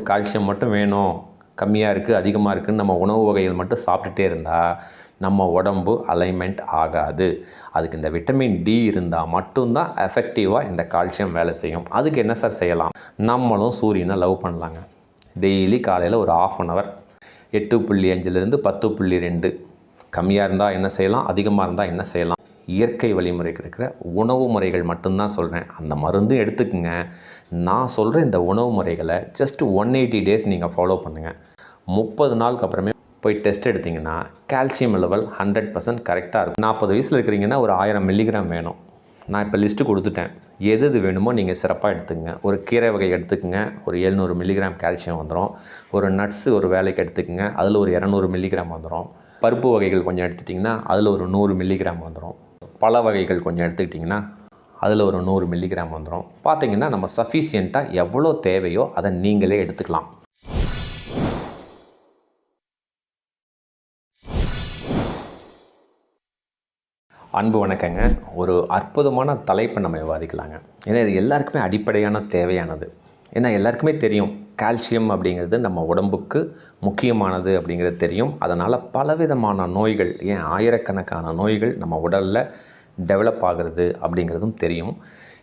Calcium மட்டும் வேணும் கம்மியாக இருக்குது அதிகமாக இருக்குதுன்னு நம்ம உணவு வகைகள் மட்டும் சாப்பிட்டுட்டே இருந்தால் நம்ம உடம்பு அலைன்மெண்ட் ஆகாது. அதுக்கு இந்த விட்டமின் டி இருந்தால் மட்டும்தான் எஃபெக்டிவாக இந்த கால்சியம் வேலை செய்யும். அதுக்கு என்ன சார் செய்யலாம்? நம்மளும் சூரியனை லவ் பண்ணலாங்க. டெய்லி காலையில் ஒரு ஆஃப் அன் ஹவர் எட்டு புள்ளி அஞ்சுலேருந்து பத்து புள்ளி ரெண்டு. கம்மியாக இருந்தால் என்ன செய்யலாம்? அதிகமாக இருந்தால் என்ன செய்யலாம்? இயற்கை வழிமுறைக்கு இருக்கிற உணவு முறைகள் மட்டும்தான் சொல்கிறேன் அந்த மருந்தும் எடுத்துக்கோங்க. நான் சொல்கிற இந்த உணவு முறைகளை ஜஸ்ட் ஒன் எயிட்டி டேஸ் நீங்கள் ஃபாலோ பண்ணுங்கள் முப்பது நாளுக்கு அப்புறமே போய் டெஸ்ட் எடுத்திங்கன்னா கால்சியம் லெவல் ஹண்ட்ரட் பர்சன்ட் கரெக்டாக இருக்கும். நாற்பது வயசில் இருக்கிறீங்கன்னா ஒரு ஆயிரம் மில்லிகிராம் வேணும். நான் இப்போ லிஸ்ட்டு கொடுத்துட்டேன். எது எது வேணுமோ நீங்கள் சிறப்பாக எடுத்துக்கங்க. ஒரு கீரை வகை எடுத்துக்கங்க. ஒரு எழுநூறு மில்லிகிராம் கால்சியம் வந்துடும் ஒரு நட்ஸு ஒரு வேலைக்கு எடுத்துக்கங்க. அதில் ஒரு இரநூறு மில்லிகிராம் வந்துடும் பருப்பு வகைகள் கொஞ்சம் எடுத்துட்டிங்கன்னா அதில் ஒரு நூறு மில்லிகிராம் வந்துடும் பல வகைகள் கொஞ்சம் எடுத்துக்கிட்டிங்கன்னா அதில் ஒரு நூறு மில்லிகிராம் வந்துடும் பார்த்திங்கன்னா நம்ம சஃபிஷியண்ட்டாக எவ்வளோ தேவையோ அதை நீங்களே எடுத்துக்கலாம். அன்பு வணக்கங்க. ஒரு அற்புதமான தலைப்பை நம்ம விவாதிக்கலாங்க. ஏன்னா இது எல்லாருக்குமே அடிப்படையான தேவையானது. ஏன்னா எல்லாருக்குமே தெரியும். கால்சியம் அப்படிங்கிறது நம்ம உடம்புக்கு முக்கியமானது அப்படிங்கிறது தெரியும். அதனால் பலவிதமான நோய்கள் ஏன் ஆயிரக்கணக்கான நோய்கள் நம்ம உடலில் டெவலப் ஆகிறது அப்படிங்கிறதும் தெரியும்.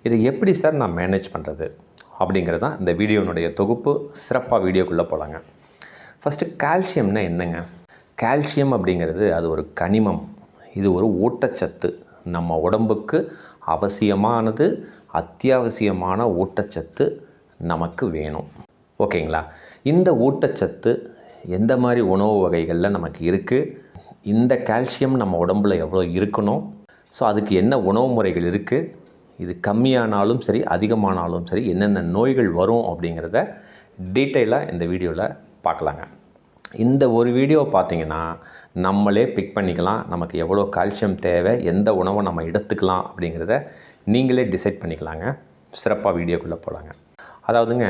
இதை எப்படி சார் நான் மேனேஜ் பண்ணுறது அப்படிங்கிறது தான் இந்த வீடியோனுடைய தொகுப்பு சிறப்பாக வீடியோக்குள்ளே போகலாங்க ஃபஸ்ட்டு கால்சியம்னா என்னங்க? கால்சியம் அப்படிங்கிறது அது ஒரு கனிமம். இது ஒரு ஊட்டச்சத்து. நம்ம உடம்புக்கு அவசியமானது அத்தியாவசியமான ஊட்டச்சத்து. நமக்கு வேணும். ஓகேங்களா? இந்த ஊட்டச்சத்து எந்த மாதிரி உணவு வகைகளில் நமக்கு இருக்குது இந்த கால்சியம் நம்ம உடம்புல எவ்வளோ இருக்கணும்? ஸோ அதுக்கு என்ன உணவு முறைகள் இருக்குது இது கம்மியானாலும் சரி அதிகமானாலும் சரி என்னென்ன நோய்கள் வரும் அப்படிங்கிறத டீட்டெயிலாக இந்த வீடியோவில் பார்க்கலாங்க இந்த ஒரு வீடியோ பார்த்தீங்கன்னா நம்மளே பிக் பண்ணிக்கலாம். நமக்கு எவ்வளோ கால்சியம் தேவை எந்த உணவை நம்ம எடுத்துக்கலாம் அப்படிங்கிறத நீங்களே டிசைட் பண்ணிக்கலாங்க. சிறப்பாக வீடியோக்குள்ளே போகலாங்க அதாவதுங்க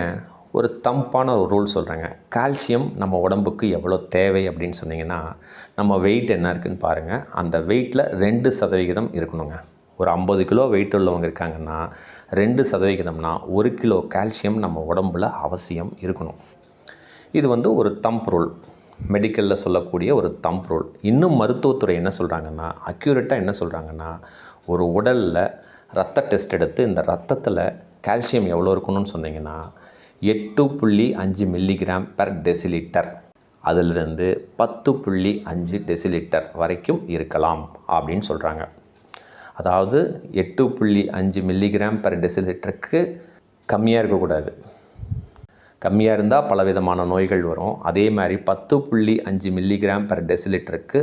ஒரு தம்பான ஒரு ரூல் சொல்கிறேங்க கால்சியம் நம்ம உடம்புக்கு எவ்வளோ தேவை அப்படின்னு சொன்னிங்கன்னா நம்ம வெயிட் என்ன இருக்குதுன்னு பாருங்கள் அந்த வெயிட்டில் ரெண்டு சதவிகிதம் இருக்கணுங்க. ஒரு ஐம்பது கிலோ வெயிட் உள்ளவங்க இருக்காங்கன்னா ரெண்டு சதவிகிதம்னா ஒரு கிலோ கால்சியம் நம்ம உடம்புல அவசியம் இருக்கணும். இது வந்து ஒரு தம்ப் ரூல். மெடிக்கலில் சொல்லக்கூடிய ஒரு தம்ப் ரூல். இன்னும் மருத்துவத்துறை என்ன சொல்கிறாங்கன்னா அக்யூரேட்டாக என்ன சொல்கிறாங்கன்னா ஒரு உடலில் ரத்த டெஸ்ட் எடுத்து இந்த ரத்தத்தில் கால்சியம் எவ்வளோ இருக்கணும்னு சொன்னீங்கன்னா எட்டு புள்ளி அஞ்சு மில்லிகிராம் பெர் டெசிலிட்டர் அதிலிருந்து பத்து புள்ளி அஞ்சு டெசிலிட்டர் வரைக்கும் இருக்கலாம் அப்படின்னு சொல்கிறாங்க அதாவது எட்டு புள்ளி அஞ்சு மில்லிகிராம் பெர் டெசிலிட்டருக்கு கம்மியாக இருக்கக்கூடாது. கம்மியாக இருந்தால் பலவிதமான நோய்கள் வரும். அதே மாதிரி பத்து புள்ளி அஞ்சு மில்லிகிராம் பெர் டெசிலிட்டருக்கு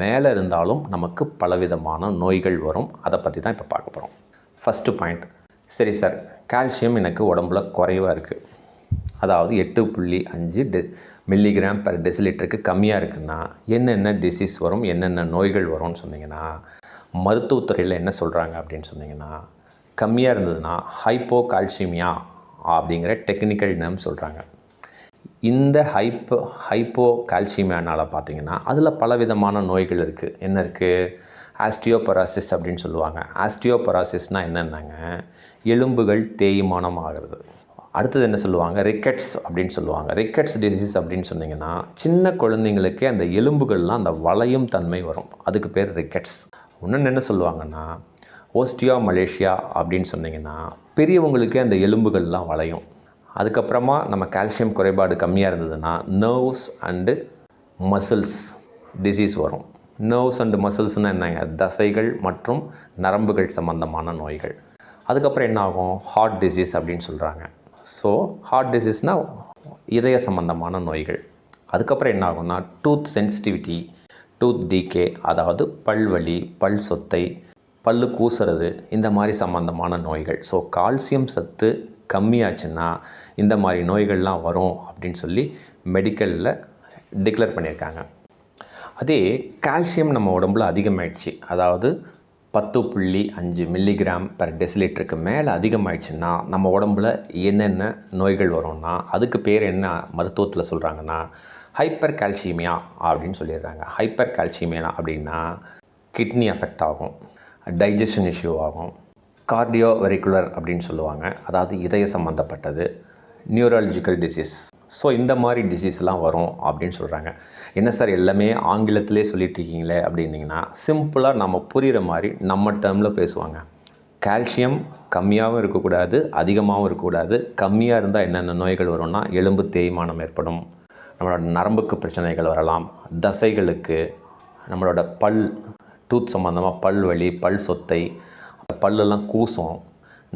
மேலே இருந்தாலும் நமக்கு பலவிதமான நோய்கள் வரும். அதை பற்றி தான் இப்போ பார்க்க போகிறோம் ஃபஸ்ட்டு பாயிண்ட் சரி சார் கால்சியம் எனக்கு உடம்புல குறைவாக இருக்குது அதாவது எட்டு புள்ளி அஞ்சு டெ மில்லிகிராம் பெர் டெசிலிட்டருக்கு கம்மியாக இருக்குன்னா என்னென்ன டிசீஸ் வரும் என்னென்ன நோய்கள் வரும்னு சொன்னிங்கன்னா மருத்துவத்துறையில் என்ன சொல்கிறாங்க அப்படின்னு சொன்னிங்கன்னா கம்மியாக இருந்ததுன்னா ஹைப்போ கால்சியமியா அப்படிங்கிற டெக்னிக்கல் நேம் சொல்கிறாங்க இந்த ஹைப்போ ஹைப்போ கால்சியமியானால் பார்த்தீங்கன்னா அதில் பலவிதமான நோய்கள் இருக்குது என்ன இருக்குது ஆஸ்டியோபராசிஸ் அப்படின்னு சொல்லுவாங்க. ஆஸ்டியோபராசிஸ்னால் என்னென்னாங்க? எலும்புகள் தேய்மானம் ஆகிறது. அடுத்தது என்ன சொல்லுவாங்க? ரிக்கெட்ஸ் அப்படின்னு சொல்லுவாங்க. ரிக்கெட்ஸ் டிசீஸ் அப்படின்னு சொன்னிங்கன்னா சின்ன குழந்தைங்களுக்கே அந்த எலும்புகள்லாம் அந்த வளையும் தன்மை வரும். அதுக்கு பேர் ரிக்கெட்ஸ். இன்னொன்று என்ன சொல்லுவாங்கன்னா ஓஸ்டியா மலேசியா அப்படின்னு சொன்னிங்கன்னா பெரியவங்களுக்கே அந்த எலும்புகள்லாம் வளையும். அதுக்கப்புறமா நம்ம கால்சியம் குறைபாடு கம்மியாக இருந்ததுன்னா நர்வ்ஸ் அண்டு மசில்ஸ் டிசீஸ் வரும். நர்வ்ஸ் அண்டு மசில்ஸ்னால் என்னங்க? தசைகள் மற்றும் நரம்புகள் சம்பந்தமான நோய்கள். அதுக்கப்புறம் என்ன ஆகும்? ஹார்ட் டிசீஸ் அப்படின்னு சொல்கிறாங்க ஸோ ஹார்ட் டிசீஸ்னால் இதய சம்பந்தமான நோய்கள். அதுக்கப்புறம் என்ன ஆகும்னா டூத் சென்சிட்டிவிட்டி டூத் டீகே அதாவது பல்வலி பல் சொத்தை பல்லு கூசுறது இந்த மாதிரி சம்மந்தமான நோய்கள். ஸோ கால்சியம் சத்து கம்மியாச்சுன்னா இந்த மாதிரி நோய்கள்லாம் வரும் அப்படின்னு சொல்லி மெடிக்கலில் டிக்ளேர் பண்ணியிருக்காங்க. அதே கால்சியம் நம்ம உடம்புல அதிகமாகிடுச்சு அதாவது பத்து புள்ளி அஞ்சு மில்லிகிராம் பெர் டெசிலிட்டருக்கு மேலே அதிகமாகிடுச்சுன்னா நம்ம உடம்புல என்னென்ன நோய்கள் வரும்னா அதுக்கு பேர் என்ன மருத்துவத்தில் சொல்கிறாங்கன்னா ஹைப்பர் கால்சியமியா அப்படின்னு சொல்லிடுறாங்க. ஹைப்பர் கால்சியமியா அப்படின்னா கிட்னி அஃபெக்ட் ஆகும் டைஜஷன் இஷ்யூ ஆகும் கார்டியோ வெரிகுலர் அப்படின்னு சொல்லுவாங்க. அதாவது இதய சம்மந்தப்பட்டது நியூரலஜிக்கல் டிசீஸ் ஸோ இந்த மாதிரி டிசீஸ்லாம் வரும் அப்படின்னு சொல்கிறாங்க என்ன சார் எல்லாமே ஆங்கிலத்திலே சொல்லிட்டுருக்கீங்களே அப்படின்னிங்கன்னா சிம்பிளாக நம்ம புரிகிற மாதிரி நம்ம டேர்மில் பேசுவாங்க. கால்சியம் கம்மியாகவும் இருக்கக்கூடாது அதிகமாகவும் இருக்கக்கூடாது. கம்மியாக இருந்தால் என்னென்ன நோய்கள் வரும்னா எலும்பு தேய்மானம் ஏற்படும். நம்மளோட நரம்புக்கு பிரச்சனைகள் வரலாம். தசைகளுக்கு நம்மளோட பல் டூத் சம்மந்தமாக பல் வலி பல் சொத்தை பல்லெல்லாம் கூசும்.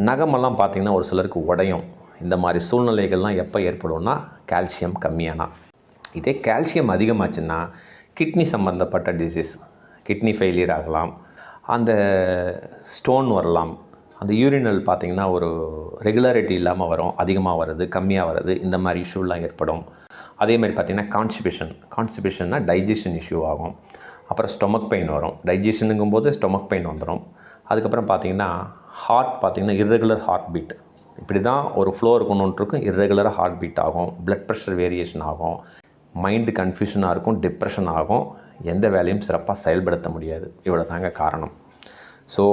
நகமெல்லாம் பார்த்திங்கன்னா ஒரு சிலருக்கு உடையும். இந்த மாதிரி சூழ்நிலைகள்லாம் எப்போ ஏற்படும்னா கால்சியம் கம்மியானா. இதே கால்சியம் அதிகமாச்சுன்னா கிட்னி சம்மந்தப்பட்ட டிசீஸ் கிட்னி ஃபெயிலியர் ஆகலாம். அந்த ஸ்டோன் வரலாம். அந்த யூரினல் பார்த்திங்கன்னா ஒரு ரெகுலாரிட்டி இல்லாமல் வரும் அதிகமாக வருது கம்மியாக வர்றது இந்த மாதிரி இஷ்யூலாம் ஏற்படும். அதே மாதிரி பார்த்திங்கன்னா கான்ஸ்டிபேஷன் கான்ஸ்டிபேஷன்னா டைஜஷன் இஷ்யூ ஆகும். அப்புறம் ஸ்டொமக் பெயின் வரும். டைஜஷனுங்கும் போது ஸ்டொமக் பெயின் வந்துடும் அதுக்கப்புறம் பார்த்திங்கன்னா ஹார்ட் பார்த்திங்கன்னா இர்ரெகுலர் ஹார்ட் பீட் இப்படி தான் ஒரு ஃப்ளோ இருக்கணுன்ட்டு இர்ரெகுலராக ஹார்ட் பீட் ஆகும் ப்ளட் ப்ரெஷர் வேரியேஷன் ஆகும் மைண்டு கன்ஃபியூஷனாக இருக்கும் டிப்ரெஷன் ஆகும் எந்த வேலையும் சிறப்பாக செயல்படுத்த முடியாது. இவ்வளோ தாங்க காரணம். ஸோ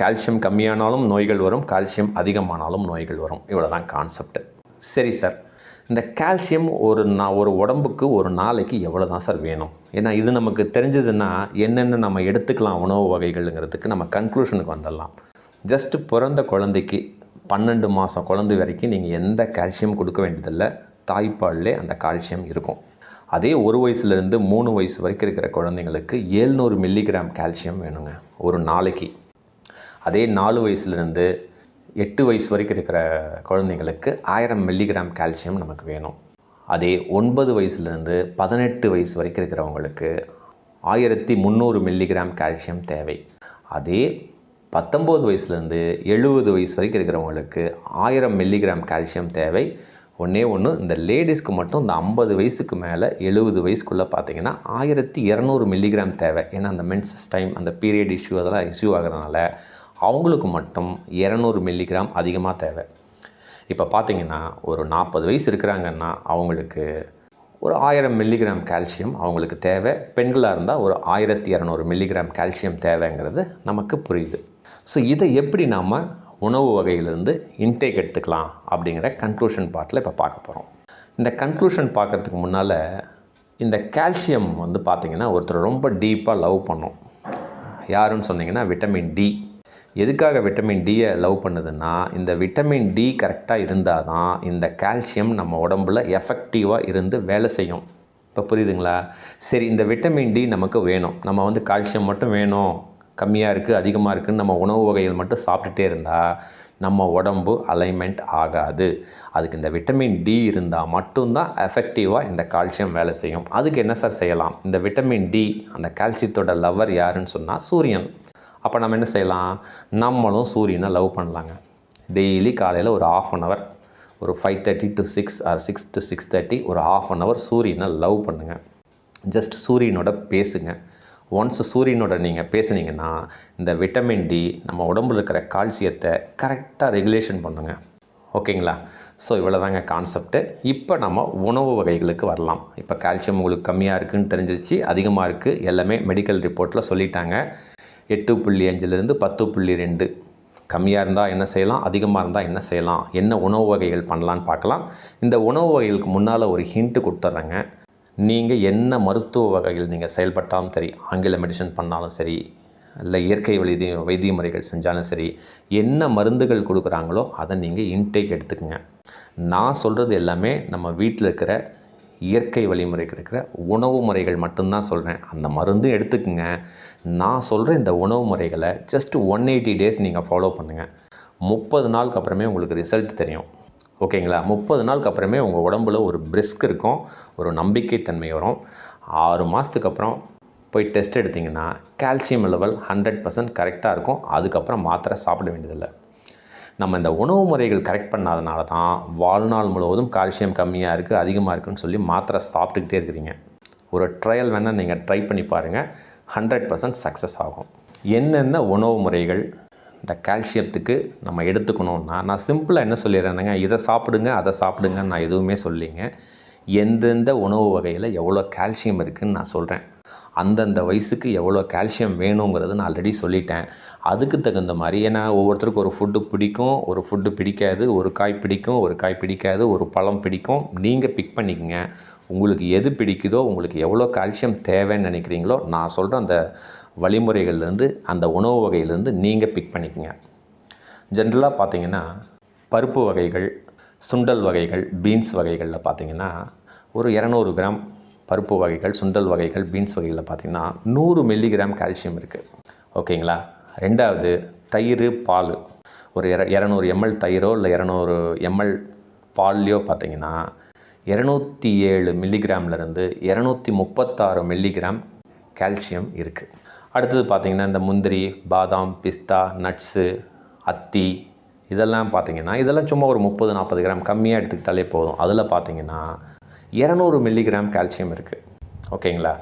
கால்சியம் கம்மியானாலும் நோய்கள் வரும் கால்சியம் அதிகமானாலும் நோய்கள் வரும். இவ்வளோ தான் கான்செப்ட் சரி சார் இந்த கால்சியம் ஒரு நான் ஒரு உடம்புக்கு ஒரு நாளைக்கு எவ்வளோ தான் சார் வேணும்? ஏன்னா இது நமக்கு தெரிஞ்சதுன்னா என்னென்ன நம்ம எடுத்துக்கலாம் உணவு வகைகள்ங்கிறதுக்கு நம்ம கன்க்ளூஷனுக்கு வந்துடலாம். ஜஸ்ட்டு பிறந்த குழந்தைக்கு பன்னெண்டு மாதம் குழந்தை வரைக்கும் நீங்கள் எந்த கால்சியம் கொடுக்க வேண்டியதில்லை. தாய்ப்பால்லே அந்த கால்சியம் இருக்கும். அதே ஒரு வயசுலேருந்து மூணு வயசு வரைக்கும் இருக்கிற குழந்தைங்களுக்கு ஏழ்நூறு மில்லிகிராம் கால்சியம் வேணுங்க ஒரு நாளைக்கு. அதே நாலு வயசுலேருந்து எட்டு வயசு வரைக்கும் இருக்கிற குழந்தைங்களுக்கு ஆயிரம் மில்லிகிராம் கால்சியம் நமக்கு வேணும். அதே ஒன்பது வயசுலேருந்து பதினெட்டு வயசு வரைக்கும் இருக்கிறவங்களுக்கு ஆயிரத்தி முந்நூறு மில்லிகிராம் கால்சியம் தேவை. அதே பத்தொம்போது வயசுலேருந்து எழுபது வயசு வரைக்கும் இருக்கிறவங்களுக்கு ஆயிரம் மில்லிகிராம் கால்சியம் தேவை. ஒன்றே ஒன்று இந்த லேடிஸ்க்கு மட்டும் இந்த ஐம்பது வயசுக்கு மேலே எழுபது வயசுக்குள்ளே பார்த்தீங்கன்னா ஆயிரத்தி இரநூறு மில்லிகிராம் தேவை. ஏன்னா அந்த மென்சஸ் டைம் அந்த பீரியட் இஷ்யூ அதெல்லாம் இஷ்யூ ஆகிறதுனால அவங்களுக்கு மட்டும் இரநூறு மில்லிகிராம் அதிகமாக தேவை. இப்போ பார்த்தீங்கன்னா ஒரு நாற்பது வயசு இருக்கிறாங்கன்னா அவங்களுக்கு ஒரு ஆயிரம் மில்லிகிராம் கால்சியம் அவங்களுக்கு தேவை. பெண்களாக இருந்தால் ஒரு ஆயிரத்தி இரநூறு மில்லிகிராம் கால்சியம் தேவைங்கிறது நமக்கு புரியுது. ஸோ இதை எப்படி நாம் உணவு வகையிலேருந்து இன்டேக் எடுத்துக்கலாம் அப்படிங்கிற கன்க்ளூஷன் பார்ட்டில் இப்போ பார்க்க போகிறோம் இந்த கன்க்ளூஷன் பார்க்கறதுக்கு முன்னால் இந்த கால்சியம் வந்து பார்த்திங்கன்னா ஒருத்தர் ரொம்ப டீப்பாக லவ் பண்ணும். யாருன்னு சொன்னிங்கன்னா விட்டமின் டி எதுக்காக விட்டமின் டியை லவ் பண்ணுதுன்னா இந்த விட்டமின் டி கரெக்டாக இருந்தால் தான் இந்த கால்சியம் நம்ம உடம்புல எஃபெக்டிவாக இருந்து வேலை செய்யும். இப்போ புரியுதுங்களா? சரி இந்த விட்டமின் டி நமக்கு வேணும். நம்ம வந்து கால்சியம் மட்டும் வேணும். கம்மியாக இருக்குது அதிகமாக இருக்குதுன்னு நம்ம உணவு வகைகள் மட்டும் சாப்பிட்டுட்டே இருந்தால் நம்ம உடம்பு அலைன்மெண்ட் ஆகாது. அதுக்கு இந்த விட்டமின் டி இருந்தால் மட்டும்தான் எஃபெக்டிவாக இந்த கால்சியம் வேலை செய்யும். அதுக்கு என்ன சார் செய்யலாம்? இந்த விட்டமின் டி அந்த கால்சியத்தோட லவர் யாருன்னு சொன்னால் சூரியன். அப்போ நம்ம என்ன செய்யலாம்? நம்மளும் சூரியனை லவ் பண்ணலாங்க. டெய்லி காலையில் ஒரு ஆஃப் அன் ஹவர் ஒரு five thirty to six or six to six thirty ஒரு ஆஃப் அன் ஹவர் சூரியனை லவ் பண்ணுங்கள் ஜஸ்ட் சூரியனோட பேசுங்கள் ஒன்ஸ் சூரியனோட நீங்கள் பேசுனீங்கன்னா இந்த விட்டமின் டி நம்ம உடம்புல இருக்கிற கால்சியத்தை கரெக்டாக ரெகுலேஷன் பண்ணுங்க. ஓகேங்களா? ஸோ இவ்வளோ தாங்க கான்செப்ட்டு இப்போ நம்ம உணவு வகைகளுக்கு வரலாம். இப்போ கால்சியம் உங்களுக்கு கம்மியாக இருக்குதுன்னு தெரிஞ்சிச்சு அதிகமாக இருக்குது எல்லாமே மெடிக்கல் ரிப்போர்ட்டில் சொல்லிட்டாங்க. எட்டு புள்ளி அஞ்சுலேருந்து பத்து புள்ளி ரெண்டு. கம்மியாக இருந்தால் என்ன செய்யலாம்? அதிகமாக இருந்தால் என்ன செய்யலாம்? என்ன உணவு வகைகள் பண்ணலான்னு பார்க்கலாம். இந்த உணவு வகைகளுக்கு முன்னால் ஒரு ஹிண்ட்டு கொடுத்துட்றேங்க நீங்கள் என்ன மருத்துவ வகையில் நீங்கள் செயல்பட்டாலும் சரி ஆங்கில மெடிசன் பண்ணாலும் சரி இல்லை இயற்கை வைத்திய வைத்திய முறைகள் செஞ்சாலும் சரி என்ன மருந்துகள் கொடுக்குறாங்களோ அதை நீங்கள் இன்டேக் எடுத்துக்கங்க. நான் சொல்கிறது எல்லாமே நம்ம வீட்டில் இருக்கிற இயற்கை வழிமுறைக்கு இருக்கிற உணவு முறைகள் மட்டும்தான் சொல்கிறேன் அந்த மருந்தும் எடுத்துக்கோங்க. நான் சொல்கிற இந்த உணவு முறைகளை ஜஸ்ட் ஒன் எயிட்டி டேஸ் நீங்கள் ஃபாலோ பண்ணுங்கள் முப்பது நாளுக்கு அப்புறமே உங்களுக்கு ரிசல்ட் தெரியும். ஓகேங்களா? முப்பது நாளுக்கு அப்புறமே உங்கள் உடம்புல ஒரு பிரிஸ்க் இருக்கும். ஒரு நம்பிக்கைத்தன்மை வரும். ஆறு மாதத்துக்கு அப்புறம் போய் டெஸ்ட் எடுத்திங்கன்னா கால்சியம் லெவல் ஹண்ட்ரட் பர்சன்ட் கரெக்டாக இருக்கும். அதுக்கப்புறம் மாத்திரை சாப்பிட வேண்டியதில்லை. நம்ம இந்த உணவு முறைகள் கரெக்ட் பண்ணாதனால தான் வாழ்நாள் முழுவதும் கால்சியம் கம்மியாக இருக்குது அதிகமாக இருக்குன்னு சொல்லி மாத்திரை சாப்பிட்டுக்கிட்டே இருக்கிறீங்க. ஒரு ட்ரையல் வேணால் நீங்கள் ட்ரை பண்ணி பாருங்கள் ஹண்ட்ரட் பர்சன்ட் சக்ஸஸ் ஆகும். என்னென்ன உணவு முறைகள் இந்த கால்சியத்துக்கு நம்ம எடுத்துக்கணும்னா நான் சிம்பிளாக என்ன சொல்லிடுறேனுங்க இதை சாப்பிடுங்க அதை சாப்பிடுங்க நான் எதுவுமே சொல்லிங்க. எந்தெந்த உணவு வகையில் எவ்வளோ கால்சியம் இருக்குதுன்னு நான் சொல்கிறேன் அந்தந்த வயசுக்கு எவ்வளோ கால்சியம் வேணுங்கிறது நான் ஆல்ரெடி சொல்லிட்டேன். அதுக்கு தகுந்த மாதிரி ஏன்னா ஒவ்வொருத்தருக்கும் ஒரு ஃபுட்டு பிடிக்கும் ஒரு ஃபுட்டு பிடிக்காது ஒரு காய் பிடிக்கும் ஒரு காய் பிடிக்காது ஒரு பழம் பிடிக்கும். நீங்கள் பிக் பண்ணிக்கங்க. உங்களுக்கு எது பிடிக்குதோ உங்களுக்கு எவ்வளோ கால்சியம் தேவைன்னு நினைக்கிறீங்களோ நான் சொல்கிற அந்த வழிமுறைகள்லேருந்து அந்த உணவு வகையிலேருந்து நீங்கள் பிக் பண்ணிக்கங்க. ஜென்ரலாக பார்த்தீங்கன்னா பருப்பு வகைகள் சுண்டல் வகைகள் பீன்ஸ் வகைகளில் பார்த்திங்கன்னா ஒரு இரநூறு கிராம் பருப்பு வகைகள் சுண்டல் வகைகள் பீன்ஸ் வகைகளில் பார்த்தீங்கன்னா நூறு மில்லிகிராம் கால்சியம் இருக்குது ஓகேங்களா? ரெண்டாவது தயிர் பால். ஒரு இர இரநூறு எம்எல் தயிரோ இல்லை இரநூறு எம்எல் பால்லையோ பார்த்தீங்கன்னா இரநூத்தி ஏழு மில்லிகிராம்லேருந்து இரநூத்தி முப்பத்தாறு மில்லிகிராம் கால்சியம் இருக்குது அடுத்தது பார்த்திங்கன்னா இந்த முந்திரி பாதாம் பிஸ்தா நட்ஸு அத்தி இதெல்லாம் பார்த்தீங்கன்னா இதெல்லாம் சும்மா ஒரு முப்பது நாற்பது கிராம் கம்மியாக எடுத்துக்கிட்டாலே போதும். அதில் பார்த்தீங்கன்னா இரநூறு மில்லிகிராம் கால்சியம் இருக்குது ஓகேங்களா?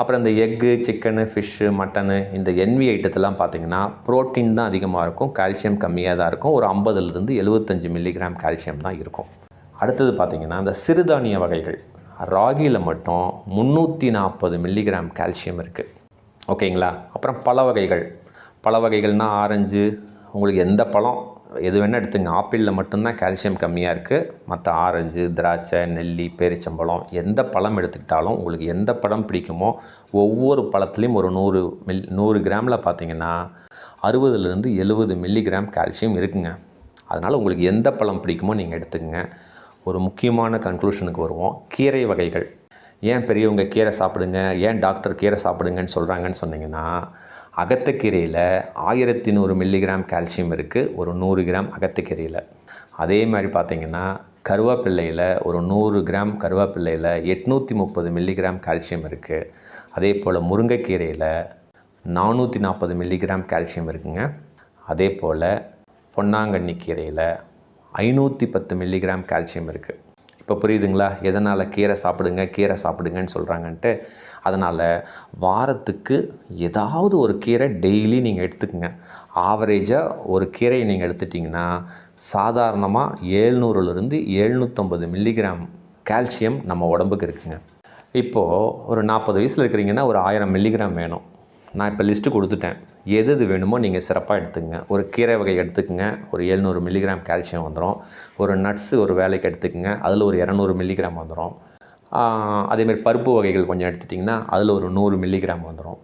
அப்புறம் இந்த எக்கு சிக்கனு ஃபிஷ்ஷு மட்டனு இந்த என்வி ஐட்டத்தெல்லாம் பார்த்தீங்கன்னா புரோட்டீன் தான் அதிகமாக இருக்கும். கால்சியம் கம்மியாக தான் இருக்கும். ஒரு ஐம்பதுலேருந்து எழுபத்தஞ்சு மில்லிகிராம் கால்சியம் தான் இருக்கும். அடுத்தது பார்த்திங்கன்னா இந்த சிறுதானிய வகைகள். ராகியில் மட்டும் முந்நூற்றி நாற்பது மில்லிகிராம் கால்சியம் இருக்குது ஓகேங்களா? அப்புறம் பழ வகைகள் பழ வகைகள்னால் ஆரஞ்சு உங்களுக்கு எந்த பழம் எது வேணால் எடுத்துங்க. ஆப்பிளில் மட்டும்தான் கால்சியம் கம்மியாக இருக்குது மற்ற ஆரஞ்சு திராட்சை நெல்லி பேரிச்சம்பழம் எந்த பழம் எடுத்துக்கிட்டாலும் உங்களுக்கு எந்த பழம் பிடிக்குமோ ஒவ்வொரு பழத்துலேயும் ஒரு நூறு மில் நூறு கிராமில் பார்த்தீங்கன்னா அறுபதுலேருந்து எழுபது மில்லிகிராம் கால்சியம் இருக்குங்க. அதனால் உங்களுக்கு எந்த பழம் பிடிக்குமோ நீங்கள் எடுத்துக்கங்க. ஒரு முக்கியமான கன்க்ளூஷனுக்கு வருவோம். கீரை வகைகள். ஏன் பெரியவங்க கீரை சாப்பிடுங்க? ஏன் டாக்டர் கீரை சாப்பிடுங்கன்னு சொல்கிறாங்கன்னு சொன்னிங்கன்னா அகத்தக்கீரையில் ஆயிரத்தி நூறு மில்லிகிராம் கால்சியம் இருக்குது ஒரு நூறு கிராம் அகத்தக்கீரையில். அதே மாதிரி பார்த்தீங்கன்னா கருவேப்பிள்ளையில் ஒரு நூறு கிராம் கருவேப்பிள்ளையில் எட்நூற்றி முப்பது மில்லிகிராம் கால்சியம் இருக்குது அதே போல் முருங்கைக்கீரையில் நானூற்றி நாற்பது மில்லிகிராம் கால்சியம் இருக்குங்க. அதே போல் பொன்னாங்கண்ணி கீரையில் ஐநூற்றி பத்து மில்லிகிராம் கால்சியம் இருக்குது இப்போ புரியுதுங்களா? எதனால் கீரை சாப்பிடுங்க கீரை சாப்பிடுங்கன்னு சொல்கிறாங்கன்ட்டு அதனால் வாரத்துக்கு ஏதாவது ஒரு கீரை டெய்லி நீங்கள் எடுத்துக்கோங்க. ஆவரேஜாக ஒரு கீரையை நீங்கள் எடுத்துட்டிங்கன்னா சாதாரணமாக ஏழ்நூறுலேருந்து எழுநூற்றம்பது மில்லிகிராம் கால்சியம் நம்ம உடம்புக்கு இருக்குங்க. இப்போது ஒரு நாற்பது வயசில் இருக்கிறீங்கன்னா ஒரு ஆயிரம் மில்லிகிராம் வேணும். நான் இப்போ லிஸ்ட்டு கொடுத்துட்டேன். எது எது வேணுமோ நீங்கள் சிறப்பாக எடுத்துக்கங்க. ஒரு கீரை வகை எடுத்துக்கங்க. ஒரு எழுநூறு மில்லிகிராம் கால்சியம் வந்துடும் ஒரு நட்ஸு ஒரு வேலைக்கு எடுத்துக்கங்க. அதில் ஒரு இரநூறு மில்லிகிராம் வந்துடும் அதேமாரி பருப்பு வகைகள் கொஞ்சம் எடுத்துட்டிங்கன்னா அதில் ஒரு நூறு மில்லிகிராம் வந்துடும்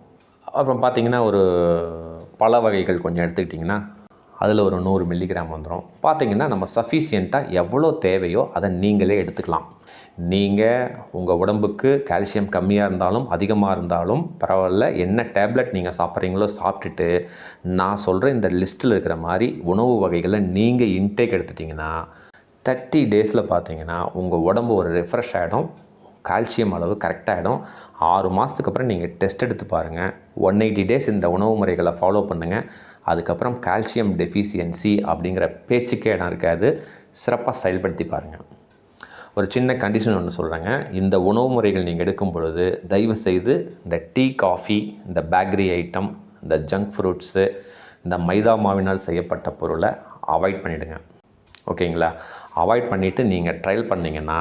அப்புறம் பார்த்திங்கன்னா ஒரு பழ வகைகள் கொஞ்சம் எடுத்துக்கிட்டிங்கன்னா அதில் ஒரு நூறு மில்லிகிராம் வந்துடும் பார்த்திங்கன்னா நம்ம சஃபிஷியண்ட்டாக எவ்வளோ தேவையோ அதை நீங்களே எடுத்துக்கலாம். நீங்கள் உங்கள் உடம்புக்கு கால்சியம் கம்மியாக இருந்தாலும் அதிகமாக இருந்தாலும் பரவாயில்ல என்ன டேப்லெட் நீங்கள் சாப்பிட்றீங்களோ சாப்பிட்டுட்டு நான் சொல்கிற இந்த லிஸ்ட்டில் இருக்கிற மாதிரி உணவு வகைகளை நீங்கள் இன்டேக் எடுத்துட்டிங்கன்னா தேர்ட்டி டேஸில் பார்த்தீங்கன்னா உங்கள் உடம்பு ஒரு ரெஃப்ரெஷ் ஆகிடும் கால்சியம் அளவு கரெக்டாகிடும் ஆறு மாதத்துக்கு அப்புறம் நீங்கள் டெஸ்ட் எடுத்து பாருங்கள் ஒன் எயிட்டி டேஸ் இந்த உணவு முறைகளை ஃபாலோ பண்ணுங்கள் அதுக்கப்புறம் கால்சியம் டெஃபிஷியன்சி அப்படிங்கிற பேச்சுக்கே இடம் இருக்காது. சிறப்பாக செயல்படுத்தி பாருங்கள் ஒரு சின்ன கண்டிஷன் ஒன்று சொல்கிறேங்க இந்த உணவு முறைகள் நீங்கள் எடுக்கும் பொழுது தயவு செய்து இந்த டீ காஃபி இந்த பேக்கரி ஐட்டம் இந்த ஜங்க் ஃப்ரூட்ஸு இந்த மைதா மாவினால் செய்யப்பட்ட பொருளை அவாய்ட் பண்ணிவிடுங்க ஓகேங்களா? அவாய்ட் பண்ணிவிட்டு நீங்கள் ட்ரையல் பண்ணிங்கன்னா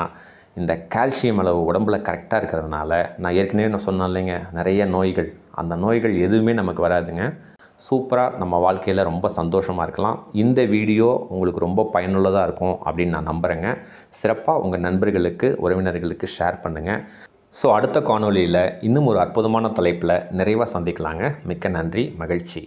இந்த கால்சியம் அளவு உடம்புல கரெக்டாக இருக்கிறதுனால நான் ஏற்கனவே நான் சொன்னேன் இல்லைங்க நிறைய நோய்கள். அந்த நோய்கள் எதுவுமே நமக்கு வராதுங்க. சூப்பராக நம்ம வாழ்க்கையில் ரொம்ப சந்தோஷமாக இருக்கலாம். இந்த வீடியோ உங்களுக்கு ரொம்ப பயனுள்ளதாக இருக்கும் அப்படின்னு நான் நம்புகிறேங்க சிறப்பாக உங்கள் நண்பர்களுக்கு உறவினர்களுக்கு ஷேர் பண்ணுங்கள் ஸோ அடுத்த காணொளியில் இன்னும் ஒரு அற்புதமான தலைப்பில் நிறைவாக சந்திக்கலாங்க. மிக்க நன்றி மகிழ்ச்சி.